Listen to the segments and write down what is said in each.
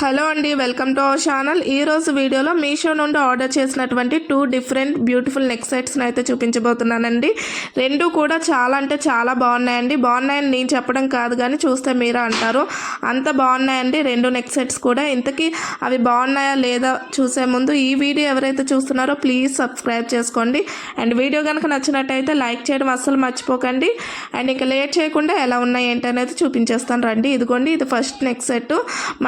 Hello అండి welcome to our channel. ఈరోజు వీడియోలో మీషో నుండి ఆర్డర్ చేసినటువంటి టూ డిఫరెంట్ బ్యూటిఫుల్ నెక్ సెట్స్ని అయితే చూపించబోతున్నానండి. రెండు కూడా చాలా అంటే చాలా బాగున్నాయండి. బాగున్నాయని నేను చెప్పడం కాదు కానీ చూస్తే మీరే అంటారు. అంత బాగున్నాయండి రెండు నెక్ సెట్స్ కూడా. ఇంతకీ అవి బాగున్నాయా లేదా చూసే ముందు ఈ వీడియో ఎవరైతే చూస్తున్నారో ప్లీజ్ సబ్స్క్రైబ్ చేసుకోండి. అండ్ వీడియో కనుక నచ్చినట్టయితే లైక్ చేయడం అస్సలు మర్చిపోకండి. అండ్ ఇంకా లేట్ చేయకుండా ఎలా ఉన్నాయి ఏంటనేది చూపించేస్తాను రండి. ఇదిగోండి ఇది ఫస్ట్ నెక్ సెట్.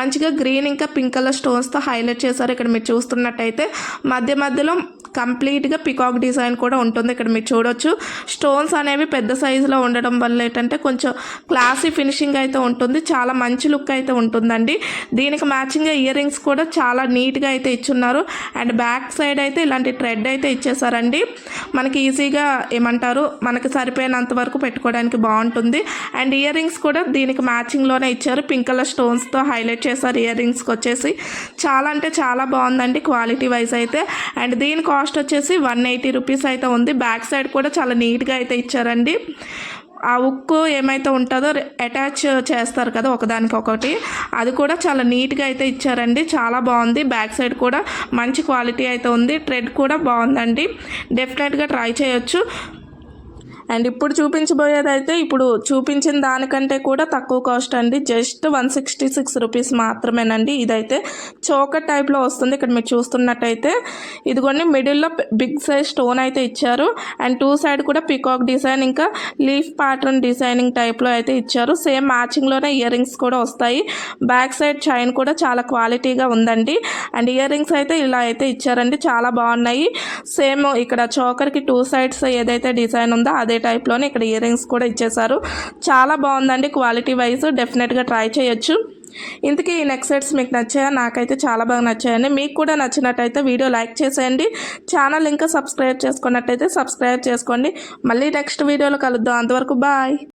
మంచిగా గ్రీన్ ఇంకా పింక్ కలర్ స్టోన్స్తో హైలైట్ చేశారు. ఇక్కడ మీరు చూస్తున్నట్టయితే మధ్య మధ్యలో కంప్లీట్గా పికాక్ డిజైన్ కూడా ఉంటుంది. ఇక్కడ మీరు చూడొచ్చు. స్టోన్స్ అనేవి పెద్ద సైజులో ఉండడం వల్ల ఏంటంటే కొంచెం క్లాసీ ఫినిషింగ్ అయితే ఉంటుంది. చాలా మంచి లుక్ అయితే ఉంటుందండి. దీనికి మ్యాచింగ్గా ఇయర్ రింగ్స్ కూడా చాలా నీట్గా అయితే ఇచ్చున్నారు. అండ్ బ్యాక్ సైడ్ అయితే ఇలాంటి థ్రెడ్ అయితే ఇచ్చేసారండి మనకి ఈజీగా ఏమంటారు? మనకి సరిపోయినంత వరకు పెట్టుకోవడానికి బాగుంటుంది. అండ్ ఇయర్ రింగ్స్ కూడా దీనికి మ్యాచింగ్లోనే ఇచ్చారు. పింక్ కలర్ స్టోన్స్తో హైలైట్ చేశారు ఇయర్ రింగ్స్కి వచ్చేసి చాలా అంటే చాలా బాగుందండి క్వాలిటీ వైజ్ అయితే. అండ్ దీని కాస్ట్ వచ్చేసి వన్ ఎయిటీ రూపీస్ అయితే ఉంది. బ్యాక్ సైడ్ కూడా చాలా నీట్గా అయితే ఇచ్చారండి. ఆ ఉక్కు ఏమైతే ఉంటుందో అటాచ్ చేస్తారు కదా ఒకదానికి ఒకటి అది కూడా చాలా నీట్గా అయితే ఇచ్చారండి. చాలా బాగుంది. బ్యాక్ సైడ్ కూడా మంచి క్వాలిటీ అయితే ఉంది. ట్రెడ్ కూడా బాగుందండి. డెఫినెట్గా ట్రై చేయొచ్చు. అండ్ ఇప్పుడు చూపించబోయేది అయితే ఇప్పుడు చూపించిన దానికంటే కూడా తక్కువ కాస్ట్ అండి. Just one sixty six rupees మాత్రమేనండి. ఇదైతే చోకర్ టైప్లో వస్తుంది. ఇక్కడ మీరు చూస్తున్నట్టయితే ఇదిగోండి మిడిల్లో బిగ్ సైజ్ స్టోన్ అయితే ఇచ్చారు. అండ్ టూ సైడ్ కూడా పికాక్ డిజైన్ ఇంకా లీఫ్ ప్యాటర్న్ డిజైనింగ్ టైప్లో అయితే ఇచ్చారు. సేమ్ మ్యాచింగ్లోనే ఇయర్ రింగ్స్ కూడా వస్తాయి. బ్యాక్ సైడ్ చైన్ కూడా చాలా క్వాలిటీగా ఉందండి. అండ్ ఇయర్ రింగ్స్ అయితే ఇలా అయితే ఇచ్చారండి. చాలా బాగున్నాయి. సేమ్ ఇక్కడ చోకర్కి టూ సైడ్స్ ఏదైతే డిజైన్ ఉందో అదే టైప్లోనే ఇక్కడ ఇయర్ రింగ్స్ కూడా ఇచ్చేసారు చాలా బాగుందండి క్వాలిటీ వైజ్ డెఫినెట్గా ట్రై చేయొచ్చు. ఇంతకీ ఈ నెక్ సెట్స్ మీకు నచ్చాయా? నాకైతే చాలా బాగా నచ్చాయండి. మీకు కూడా నచ్చినట్టయితే వీడియో లైక్ చేసేయండి. ఛానల్ ఇంకా సబ్స్క్రైబ్ చేసుకున్నట్టయితే సబ్స్క్రైబ్ చేసుకోండి. మళ్ళీ నెక్స్ట్ వీడియోలో కలుద్దాం. అంతవరకు బాయ్